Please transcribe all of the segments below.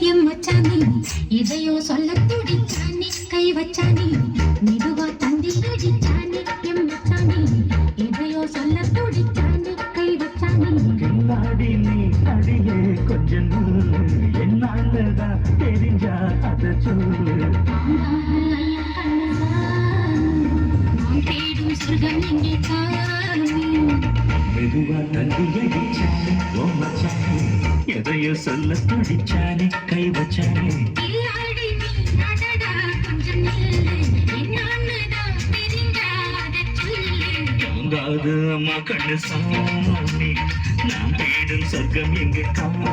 M மச்சானே எதையோ சொல்ல துடிச்சானே கை வச்சானே மெதுவா தந்தி அடிச்சானே எம் மச்சானே எதையோ சொல்ல துடிச்சானே கை வச்சானே கில்லாடி நீ அடியே நில்லு. என்னாலதான் தெரிஞ்சா அத சொல்லு தேடும் இங்கே காமி மெதுவா தந்தி அடிச்சானே ஓ மச்சானே. எதையோ சொல்ல துடிச்சானே கை வச்சானே. தூங்காது அம்மா கண்ணு சாமி. நான் தேடும் சொர்க்கம் எங்க காமி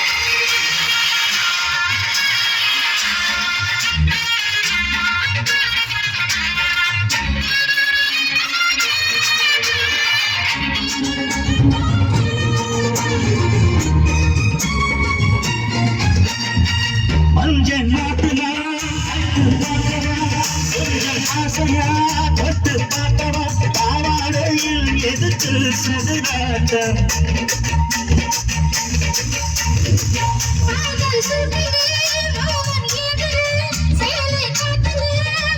காத்தலே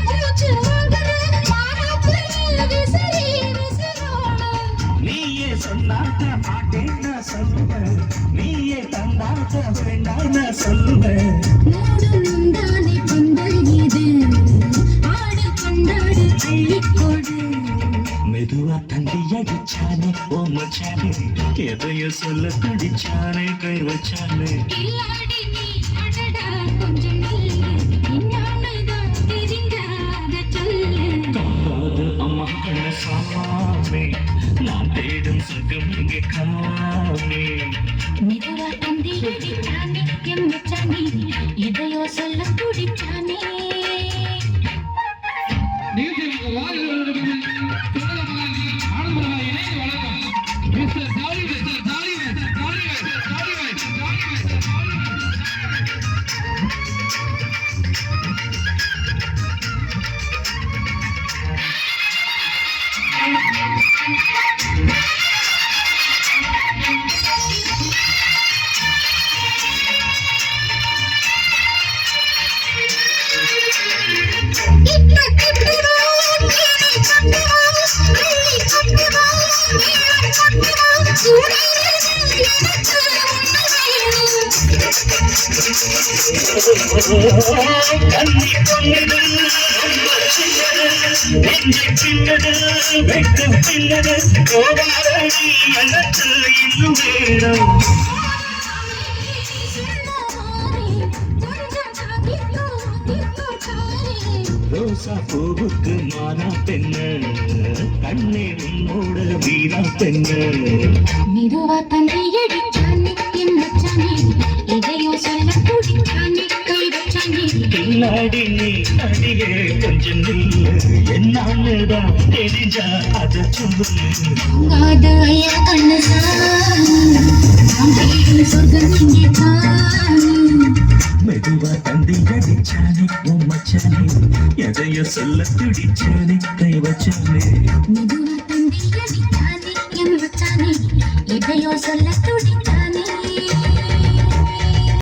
மூச்சு வாங்குதே மாறாப்புல விசிறி விசிறோடும் நீயே சொன்னாக்க மாட்டேன் நான் சொல்லுவேன். நீயே தந்தாக்க வேண்டாம் நான் மெதுவா தந்தி அடிச்சானே ஓ மச்சானே. எதையோ சொல்ல துடிச்சானே கை வச்சானே. அம்மா கண்ண சாமி. நான் தேடும் சுகம் இங்கே காமி மெதுவா தந்தி அடிச்சானே எம் மச்சானே. எதையோ சொல்ல நிகழ்ச்சிக்கு வாழ்கிறவர்களுக்கு கண்ணி நெஞ்சு வெட்டு பின்னது கோபாரணி எனக்கு இன்னும் வேணும். ரோசா பூவுக்கு மாறா பெண்ணு. கண்ணே உன்னோட வீரா பெண்ணு. மெதுவா தந்தை அடிச்சானே என் மச்சானே எதையோ சொல்ல துடிச்சானே கை வச்சானே பின்னாடி நீ அடியே கொஞ்சம் நில்லு. என்னாலதான் தெரிஞ்சா அத சொல்லு. தூங்காத ஐயா தேடும் சொர்க்கம் இங்கே காணி மெதுவா தந்தி அடிச்சானே உன் மச்சானே. எதையோ சொல்ல துடிச்சானே கை வச்சானே மெதுவா என் மச்சானே. எதையோ சொல்ல துடிச்சானே